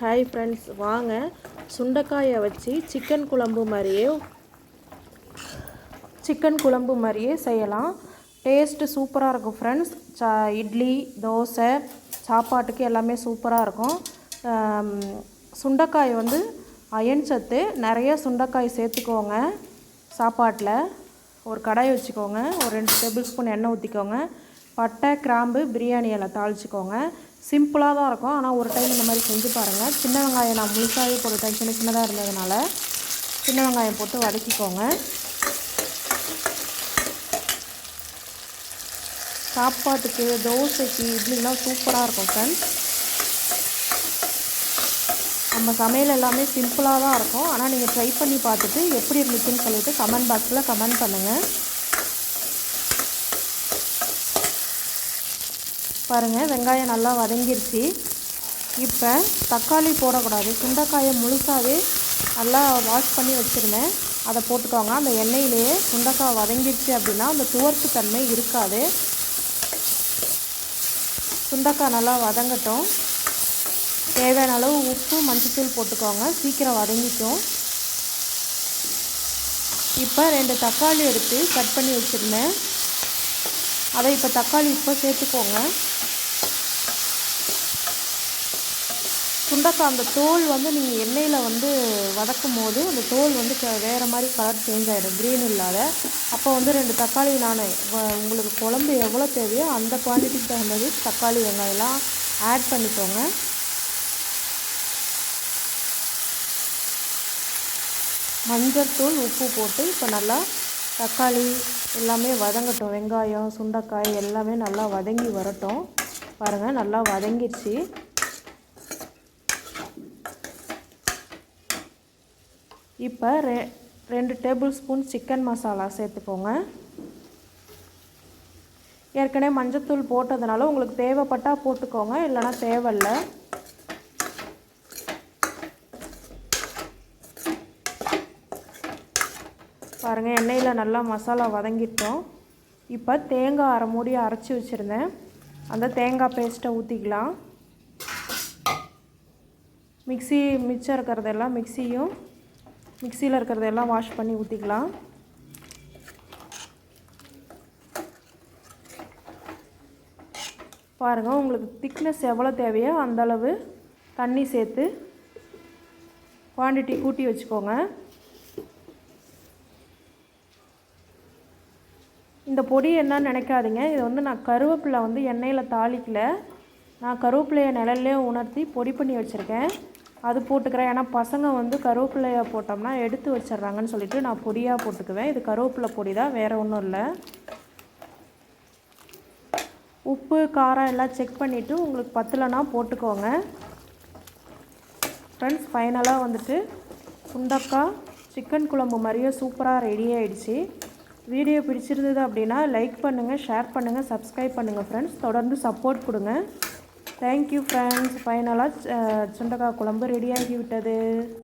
Hi friends வாங்க. சுண்டைக்காயை வச்சு chicken குழம்பு மாதிரியே சிக்கன் குழம்பு மாதிரியே செய்யலாம். டேஸ்ட்டு சூப்பராக இருக்கும் ஃப்ரெண்ட்ஸ் சா இட்லி தோசை சாப்பாட்டுக்கு எல்லாமே சூப்பராக இருக்கும். சுண்டைக்காய் வந்து அயன் சத்து. நிறைய சுண்டைக்காய் சேர்த்துக்கோங்க சாப்பாட்டில். ஒரு கடாய் வச்சுக்கோங்க. ஒரு ரெண்டு டேபிள் ஸ்பூன் எண்ணெய் ஊற்றிக்கோங்க பட்டை கிராம்பு பிரியாணி எல்லாம் தாளிச்சிக்கோங்க. சிம்பிளாக தான் இருக்கும். ஆனால் ஒரு டைம் இந்த மாதிரி செஞ்சு பாருங்கள் சின்ன வெங்காயம் நான் முழுசாகவே போட்டுட்டேன். சின்ன சின்னதாக இருந்ததுனால சின்ன வெங்காயம் போட்டு வதக்கிக்கோங்க. சாப்பாட்டுக்கு தோசைக்கு இட்லிலாம் சூப்பராக இருக்கும் ஃப்ரெண்ட்ஸ் நம்ம சமையல் எல்லாமே சிம்பிளாக தான் இருக்கும். ஆனால் நீங்கள் ட்ரை பண்ணி பார்த்துட்டு எப்படி இருந்துச்சுன்னு சொல்லிவிட்டு கமெண்ட் பாக்ஸில் கமெண்ட் பண்ணுங்கள் பாருங்கள் வெங்காயம் நல்லா வதங்கிருச்சு. இப்போ தக்காளி போடக்கூடாது. சுண்டைக்காயை முழுசாகவே நல்லா வாஷ் பண்ணி வச்சுருந்தேன். அதை போட்டுக்கோங்க. அந்த எண்ணெயிலேயே சுண்டைக்காய் வதங்கிருச்சு அப்படின்னா அந்த துவர்ப்பு தன்மை இருக்காது. சுண்டைக்காய் நல்லா வதங்கட்டும். தேவையான அளவு உப்பு மஞ்சத்தூள் போட்டுக்கோங்க. சீக்கிரம் வதங்கிக்கும். இப்போ ரெண்டு தக்காளி எடுத்து கட் பண்ணி வச்சுருந்தேன். அதை இப்போ தக்காளி இப்போ சேர்த்துக்கோங்க. சுண்டக்காய் அந்த தோல் வந்து நீங்கள் எண்ணெயில் வந்து வதக்கும் போது அந்த தோல் வந்து க வேறு மாதிரி கலர் சேஞ்ச் ஆகிடும் க்ரீன் இல்லாத. அப்போ வந்து ரெண்டு தக்காளி நான் உங்களுக்கு குழம்பு எவ்வளோ தேவையோ அந்த குவான்டிட்டிக்கு தகுந்தது தக்காளி வெங்காயம்லாம் ஆட் பண்ணிக்கோங்க. மஞ்சள் தூள் உப்பு போட்டு இப்போ நல்லா தக்காளி எல்லாமே வதங்கட்டும். வெங்காயம் சுண்டைக்காய் எல்லாமே நல்லா வதங்கி வரட்டும். பாருங்கள் நல்லா வதங்கிடுச்சு. இப்போ ரெ ரெண்டு டேபிள் ஸ்பூன் சிக்கன் மசாலா சேர்த்துக்கோங்க. ஏற்கனவே மஞ்சத்தூள் போட்டதுனால உங்களுக்கு தேவைப்பட்டால் போட்டுக்கோங்க இல்லைனா தேவையில்லை. பாருங்கள் எண்ணெயில் நல்லா மசாலா வதங்கிட்டோம். இப்போ தேங்காய் அரை மூடி அரைச்சி வச்சுருந்தேன். அந்த தேங்காய் பேஸ்ட்டை ஊற்றிக்கலாம் மிக்சி மிச்சம் இருக்கிறதெல்லாம் மிக்சியும் மிக்சியில் இருக்கிறதெல்லாம் வாஷ் பண்ணி ஊற்றிக்கலாம் பாருங்கள் உங்களுக்கு திக்னஸ் எவ்வளோ தேவையோ அந்தளவு தண்ணி சேர்த்து குவான்டிட்டி கூட்டி வச்சுக்கோங்க. இந்த பொடி என்னன்னு நினைக்காதீங்க. இது வந்து நான் கருவேப்பிலை வந்து எண்ணெயில் தாளிக்கல. நான் கருவேப்பிலையை நிழல்லே உணர்த்தி பொடி பண்ணி வச்சுருக்கேன். அது போட்டுக்கிறேன். ஏன்னா பசங்க வந்து கருவேப்பிலையை போட்டோம்னா எடுத்து வச்சிட்றாங்கன்னு சொல்லிட்டு நான் பொடியாக போட்டுக்குவேன். இது கருவேப்பிலை பொடி தான். வேறு ஒன்றும் இல்லை. உப்பு காரம் எல்லாம் செக் பண்ணிவிட்டு உங்களுக்கு பத்தலைனா போட்டுக்கோங்க. ஃப்ரெண்ட்ஸ் ஃபைனலாக வந்துட்டு சுண்டக்காய் சிக்கன் குழம்பு மாதிரியே சூப்பராக ரெடி ஆகிடுச்சி வீடியோ பிடிச்சிருந்தது அப்படின்னா லைக் பண்ணுங்கள் ஷேர் பண்ணுங்கள் சப்ஸ்கிரைப் பண்ணுங்கள் ஃப்ரெண்ட்ஸ் தொடர்ந்து சப்போர்ட் கொடுங்க. தேங்க்யூ ஃப்ரெண்ட்ஸ் ஃபைனலாக சுண்டக்காய் குழம்பு ரெடியாகி விட்டது